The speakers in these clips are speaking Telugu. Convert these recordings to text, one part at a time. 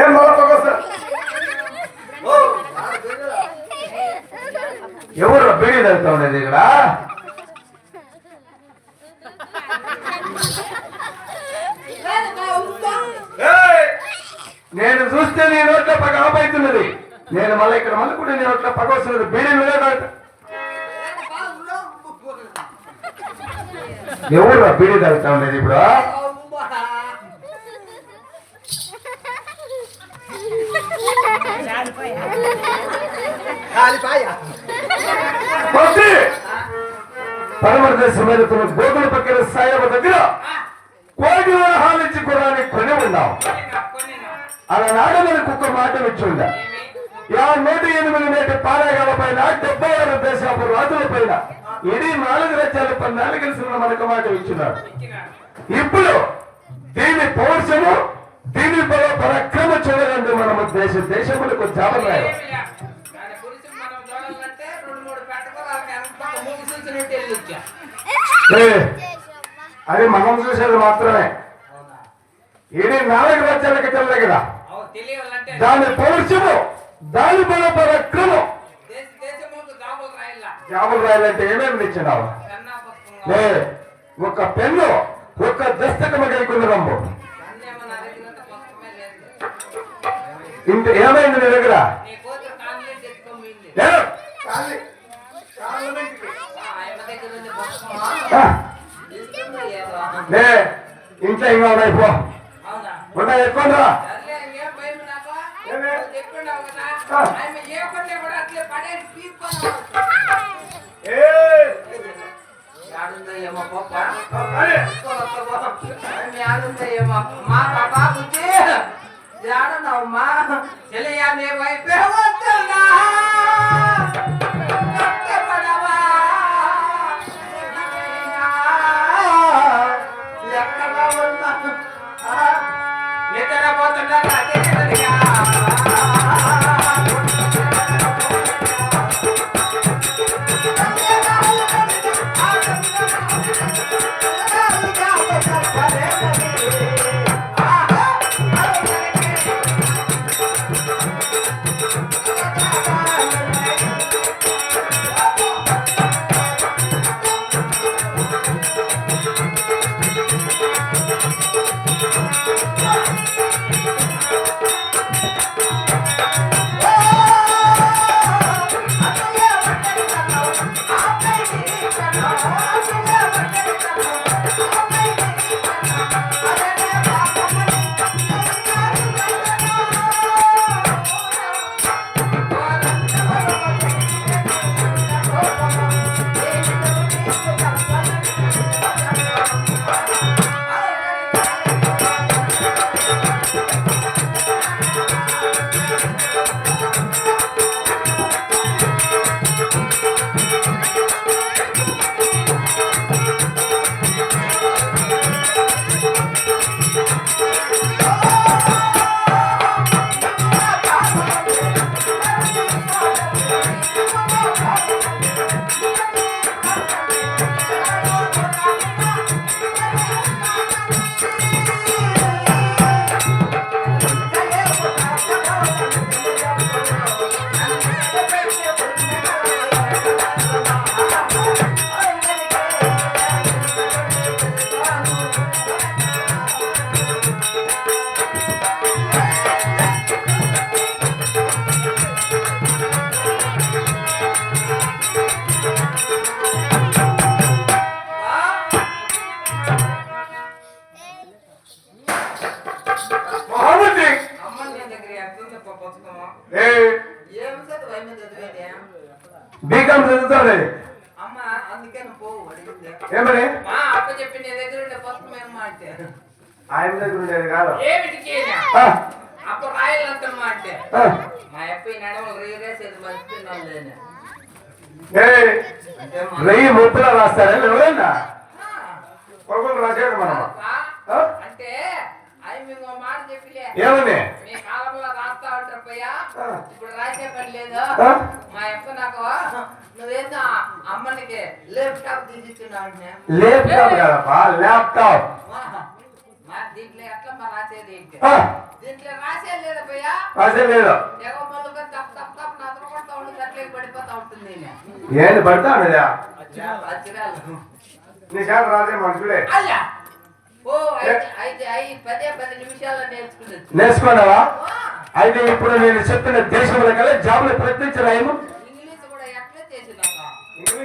ఏం మొలకొస్తా ఎవరు బీడీ తగ్గుతా ఉండేది ఇక్కడ? నేను చూస్తే నీ నోట్లో పగ ఆపైతున్నది. నేను మళ్ళీ ఇక్కడ మళ్ళీ కూడా నీ నోట్లో పగ వస్తున్నది. బీడీ ఎవరు బీడీ తగ్గుతా ఉండేది ఇప్పుడు? మంత్రి పరమర గోకుల పక్కన సాయబ దగ్గర కోటి వివాహాలు ఇచ్చి కొని ఉన్నాం. అలా నాడమని కుక్క మాట ఇచ్చిందా యా నూట ఎనిమిది నేటి పారాగాల పైన డెబ్బై ఆరు దేశాపు రాజుల పైన ఇది నాలుగు రాజ్యాల పన్నాలు కలిసిన మనకు మాట ఇచ్చినాడు ఇప్పుడు దీని పౌరుషము దీని బల పరాక్రమ చూడగండి మనము దేశ దేశములకు చూడాలంటే వెళ్ళొచ్చా అది మనం చూసేది మాత్రమే. ఇది నాలుగు రాజ్యాలకు తెల్లే కదా. దాని పౌరుషము దాని బల పరాక్రమం. జాబులు రాయాలంటే ఏమేమి ఇచ్చినావు? ఒక పెన్ను ఒక దస్తకము కలిగినరమ్ము అన్నేమన్నా ఇంత ఏమైంది నీ దగ్గర? ఇంట్లో ఇంకా ఉన్నాయి పో అవునా? ఉన్నాయి ఎక్కువ ఏమే? ఏమో మా పాపా જાણો ના માં ચલે યાર ને ભાઈ પહેવા రీరేసేది మర్చిపోయినాం లేని ఏ అంటే. మా వెయ్యి ముప్పులా రాస్తారా? ఎవరైనా కొడుకులు రాసాడు మనం? అంటే ఏమని? రాస్తా ఉంటారు. ఇప్పుడు రాసే పని లేదు? మా అప్ప నాకు ల్యాప్టాప్ తీసిస్తున్నావు ల్యాప్టాప్ కదప్పా ల్యాప్టాప్ మరి దీంట్లో ఎట్లా మరి రాసేది ఏంటి? ఆ, దీంట్లో రాసేది లేదా భయ్యా? అదే లేదు. ఎగో మొదలుగా తప్ప తప్ప తప్ప నదర కొడతా ఉంటుంది అట్లే పడిపోతా ఉంటుంది ఈయన. ఏంది పడతా. నీ చేత మనుషులే అయ్యా! ఓ అయితే పదే పది నిమిషాల్లో నేర్చుకున్నది. నేర్చుకున్నావా? అయితే ఇప్పుడు నేను చెప్పిన దేశంలో కల్లా జాబులు ప్రయత్నించి రాయము ఇంగ్లీష్ కూడా ఎట్లా చేసిందక్క ఇంగ్లీష్ ఇప్పుడు నేర్చుకుంటువా ఆమె చెప్తా ఉన్నట్లే ఆ. ఏబిసిడిఎం మీ అక్క పోయి. జాబులు ప్రకటించను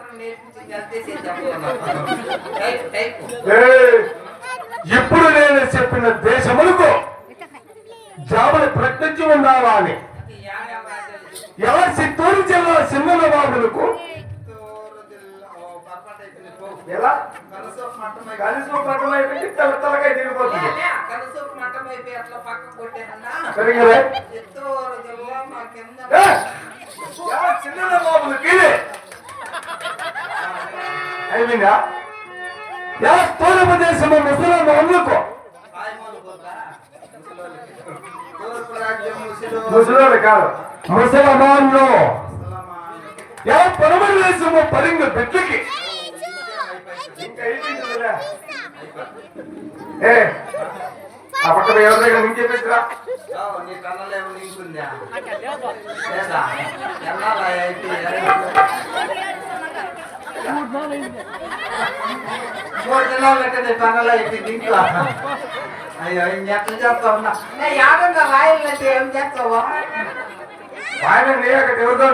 చేసేసి చెప్పమన్నా టైప్ టైప్. ఏయ్, ఇప్పుడు నేను చెప్పిన దేశములకు జాబులు ప్రకటించి ఉన్నావా అని. ఎవరు చిత్తూరు జిల్లా సింగన బాబులకు? ఎలా? కనీసం పట్టణం అయిపోయింది. తల తలకాయ తిరిగిపోతుంది సరిగ్గా చిన్న బాబులకి అయిపోయిందా యా తూర్పు దేశము ముసలాం అందుకు ముసలోడు కాదు ముసలమాన్లు యా పరమల దేశము పరింగ బిడ్డకి ఇంకా అయిపోయిందిలే. ఏ ఆ పక్కన ఎవరి దగ్గర ఇంకే పెట్టరా నీ కళ్ళలో ఏమో నింపుందా లేదా? ఎన్నాళ్ళ అయిపోయి మూడు దినాలు నీ కళ్ళలో ఇంకా అయ్యో ఏం ఎట్లా చేస్తావు నా యాగంగా రాయాలంటే ఏం చేస్తావు? ఆయన నీ అక్కడ ఎవరితో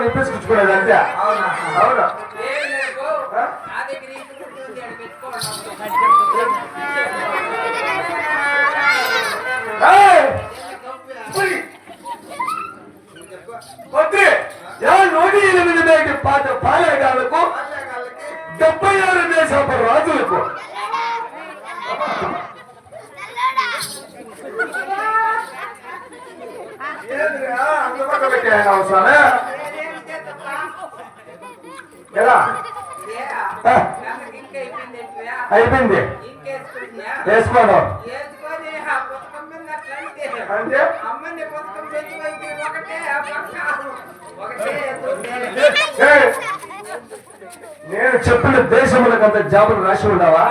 అంతే. అవునా? అవును లేదు ఆ? నా దగ్గర ఈ కుటుంబం ఉంది, ఆడ పెట్టుకోవాలి ఏయ్! పోయి. వద్దు. యా నూట ఎనిమిది పాత పాలేగాళ్ళకు డెబ్బై ఆరు దేశపు రాజులకు. అయిపోయింది. వేసుకోను అంటే నేను చెప్పిన దేశములకు అంత జాబులు రాసి ఉన్నావా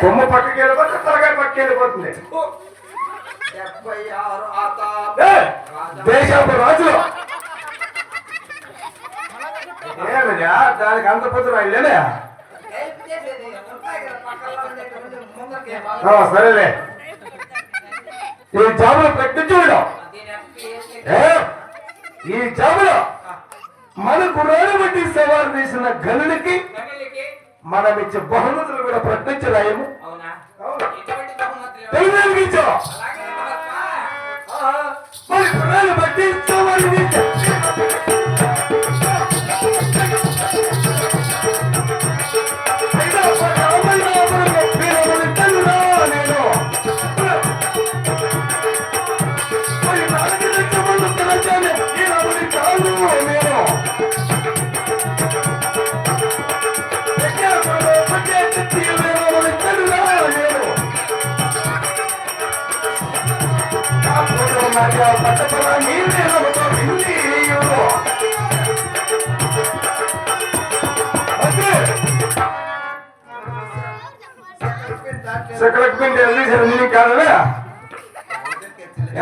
కొమ్మ పక్కకి వెళ్ళిపోతే తలకాయ పక్కకి వెళ్ళిపోతుంది. దేశపు ఏమయ్యా దానికి అంత పొద్దు రాయలేనే ఆ, సరేలే. ఈ జాబులు ప్రకటించడం ఏ ఈ జాబులో మనకు రోడ్డు బట్టి సవాలు తీసిన గనుడికి మనం ఇచ్చే బహుమతులు కూడా ప్రకటించరాయము తెలియజేయించు పట్టపరా నీవే నమ్మకం హిందీయుడు.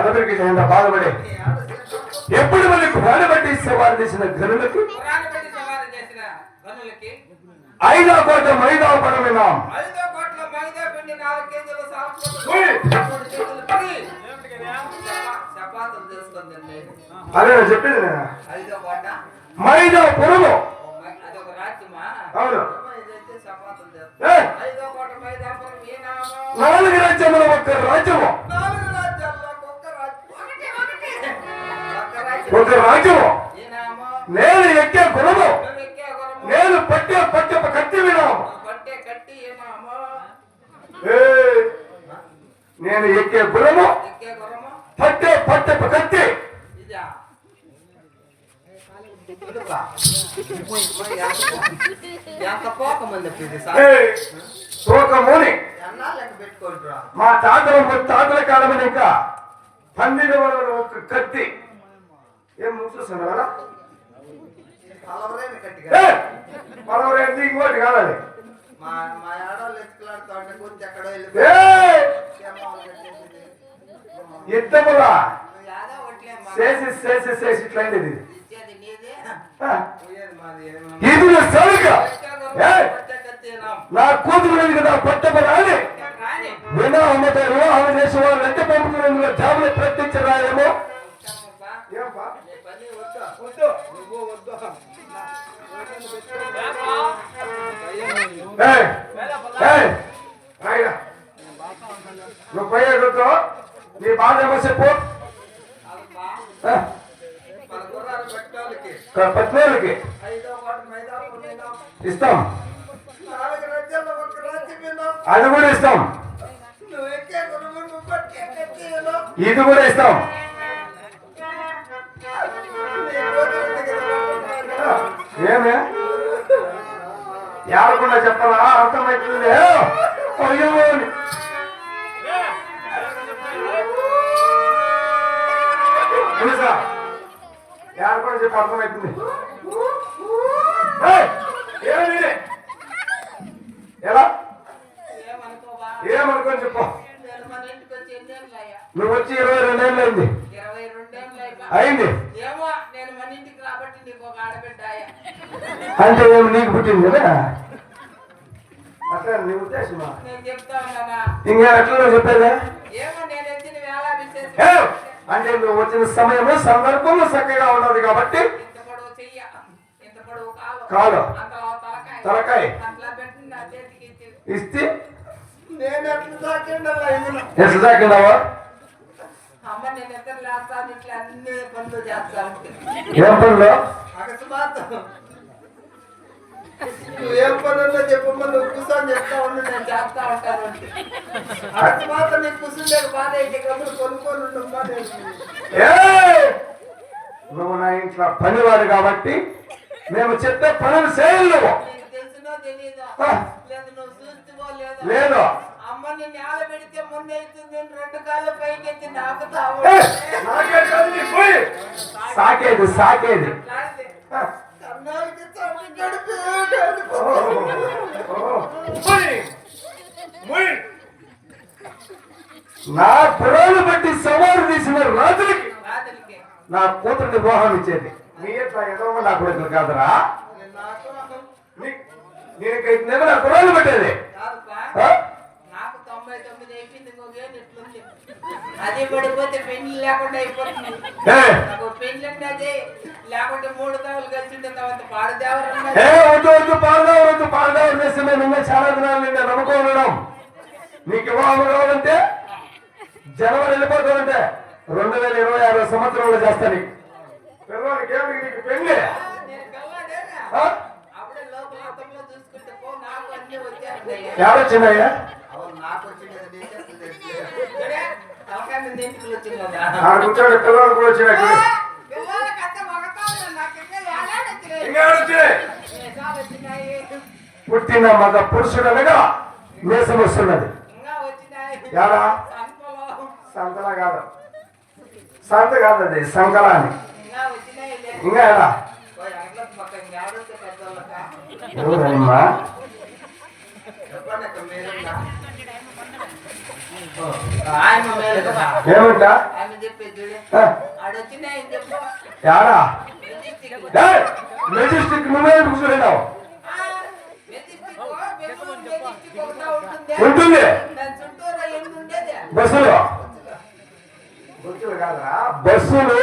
ఎవరికి ఎంత బాధపడే ఎప్పుడు మనకు ప్రాణబట్టి సవాలు చేసిన గనులకి ఐదో కోట మైదా పడమినాం ఐదో కోట్ల మైదా పిండి నాలుగు కేజీల అదే చెప్పింది మైదా పొరుగు. రాజ్యమా? అవును. నాలుగు రాజ్యముల ఒక్క రాజ్యము. నాలుగు రాజ్యాల్లో ఒక్క రాజ్యం. ఒకటి, ఒకటి. ఒక్క రాజ్యం. ఒక రాజ్యము ఏ నామం? నేను ఎక్కే గుణము నువ్వు ఎక్కే గుర్రము. నేను పట్టే పట్టే కత్తి వినాము నువ్వు పట్టే కట్టి ఏ నామం? ఏ, నేను ఎక్కే గుణము ఎక్కే గుర్రము? పట్టే పట్టే కత్తి ఇదా? ఇదిగో. మరి ఎంత- ఎంత కోపమంది ఇది సార్ ఏ, తూకముని ఎన్నాళ్ళు లెక్క పెట్టుకుంటురా మా తాతల తాతల కాలం ఇంకా పన్నెండు వందల ఒక కత్తి ఏం చూస్తున్నా కదా కలవరేమి కట్టిగా ఏ, మనవరేంటి ఇంకోటి కాదని మా మా ఆడవాళ్ళు ఎత్తుకులాడుతూ ఉంటే గురించి ఎక్కడో ఏ యుద్ధములా యాదో ఒకట్లే మా చేసి చేసి చేసి ఇట్లయింది ఇది ఇది నా కత్తేనా? నా కూతురు కదా పట్టబడాలి వినా అమ్మతో వివాహం చేసి వాళ్ళు ఎంత పంపుతున్న జాబులు ప్రకటించరాయేమో నువ్వు. నువ్వు పోయేటతో నీ బాధ ఏమో చెప్పు. పత్నేళ్ళకి. ఇస్తాం. అది కూడా ఇస్తాం. ఇది కూడా ఇస్తాం. ఏమే ఎవరకుండా చెప్పరా అర్థమవుతుంది. తెలుసా చెప్పి అర్థమవుతుంది? ఎలా? ఏమనుకొని చెప్పు? నువ్వు వచ్చి ఇరవై రెండేళ్ళు అయింది. అయింది ఏమో నేను మన ఇంటికి రాబట్టి నీకు ఒక ఆడబిడ్డ అయ్యా. అంటే ఏమి నీకు పుట్టింది కదా? అట్లా నీ ఉద్దేశమా? ఇంకా ఎట్లా చెప్పేదా ఏమో నేను ఎత్తిన వేళ ఏ? విశేషం అంటే నువ్వు వచ్చిన సమయము సందర్భము చక్కగా ఉన్నది కాబట్టి ఇంత పొడవు చెయ్య. ఇంత పొడవు కాలు కాలు. అంతలో తలకాయ. ఇస్తే? నేను ఎట్లా ఏం పనులు? నువ్వు ఏం పనుల్లో చెప్పమ్మా నువ్వు కూర్చొని చెప్తా ఉండు నేను చేస్తా ఉంటాను అకస్మాత్ నీకు కూర్చుండే బాధ అయితే కబురు కొనుక్కొని నువ్వు నా ఇంట్లో పనివాడు కాబట్టి మేము చెప్పే పనులు చేయాలి నువ్వు. నీకు తెలిసినో తెలీదో? ఆ. లేదు నువ్వు చూస్తువో లేదో? లేదు. అమ్మ కొన్ని నేల పెడితే ముందు అవుతుంది రెండు కాళ్ళు పైకి ఎత్తి నాకుతావు. సాకేది సాకేది ఆ, కన్నాలకి తమ్మి గడిపి ఓ, ఓ. పోయి. పోయి. నా పురాలు బట్టి సవాలు తీసిన రాజులకి నా కూతురికి వివాహం ఇచ్చేది నీ ఎట్లా ఏదో నా కొడుకులు కాదురా. నాకు నీ- పురాలు పట్టేది. అది పడిపోతే పెళ్ళి లేకుండా అయిపోతుంది. అంటే లేకుంటే మూడు కలిసి తర్వాత పాడదేవరు చాలా దినాలు ఉండడం నీకు వివాహం కావాలంటే జనవరి వెళ్ళిపోతానంటే రెండు వేల ఇరవై ఆరు సంవత్సరంలో చేస్తా నీకు పిల్లవాడికి ఏమిటి? నీకు పెళ్ళి. నేను కల్లాడేనా ఆ? అప్పుడే లోపల అర్థంలో చూసుకుంటే పో నాకు అన్ని వచ్చేస్తాయి ఎవరొచ్చినాయా అవును నాకు వచ్చింది తలకాయ మీద ఎంటికలు వచ్చింది కదా ఆ కూర్చోండి పిల్లవాడు కూడా వచ్చినాయి పుట్టిన మగ పురుషుడు అనగా మీసం వస్తున్నది. ఇంకా సంతలా కాదు సంత కాదు అది సంకలాని ఇంకా వచ్చినాయి లే. ఇంకా ఎలా? ఎవరమ్మా. ఏమంటా యాడా మెజెస్టిక్. నువ్వే కూర్చున్నావు ఉంటుందే? బస్సులు బస్సులు.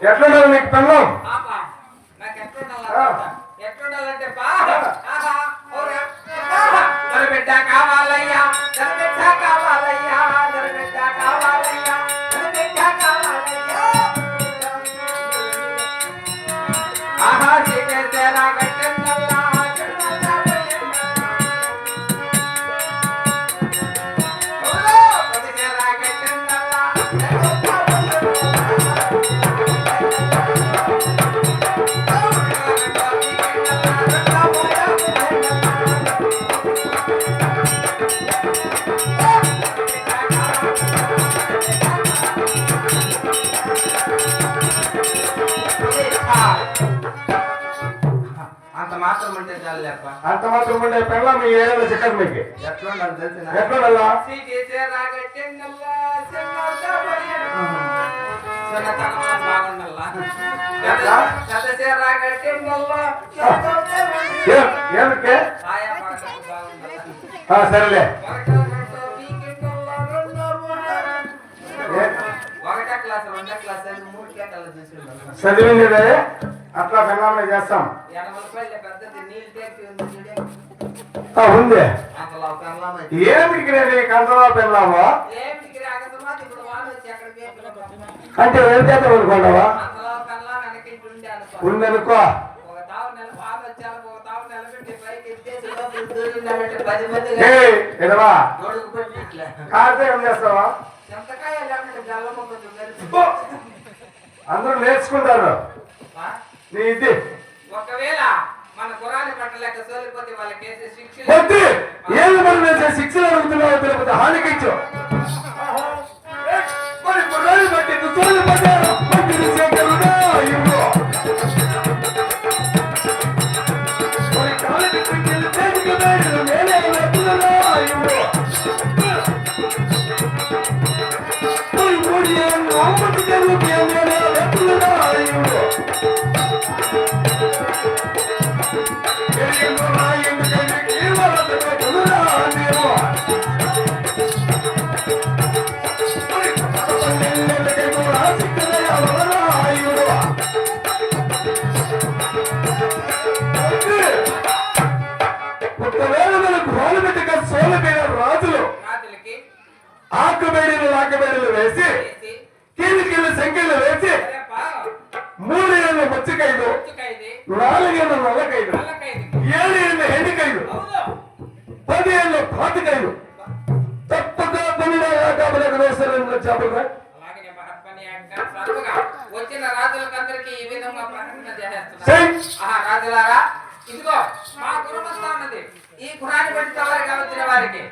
ఎట్లున్నారు నీకు? ఎట్లుండాలంటే ఓరా, ఆహా, దొరబిడ్డ కావాలయ్యా, మాత్రం ఉంటే చాలు అంత మాత్రం ఉండే పెళ్ళం మీ ఏళ్ళ చిక్కదు మీకు ఎట్లా ఏ- ఏమిటి సరేలే చదివింది అట్లా పెళ్ళామే చేస్తాం. ఉంది పెళ్ళాము ఏమిటికి వచ్చి అక్కడ వేపులు అంటే చేద్దాం అనుకోండావా ఉందనుకో చేస్తావా! అందరూ నేర్చుకుంటారు. నీ ఇది ఒకవేళ మన పట్టలేక సోలిపోతే వద్దు. ఏది వేసే శిక్షలు అడుగుతున్నావో మరి కుర్రాళ్ళు బట్టి దుస్తులు వేసి వేసి. కీలికీలు సంఖ్యలు వేసి సరేపా మూడు ఏళ్ళ మచ్చికైదు నాలుగేళ్ళ నల్లకైదు ఏడు ఏళ్ళ అవును. పది ఏళ్ళ పాతికైదు తప్పగా కాబట్టి వేస్తారని చెప్పగా వచ్చిన రాజులకందరికీ ఈ విధంగా ప్రకటన ఆహా రాజులారా ఇదిగో మా ఉన్నది. ఈ పురాణ పండిత వారికి వచ్చిన వారికి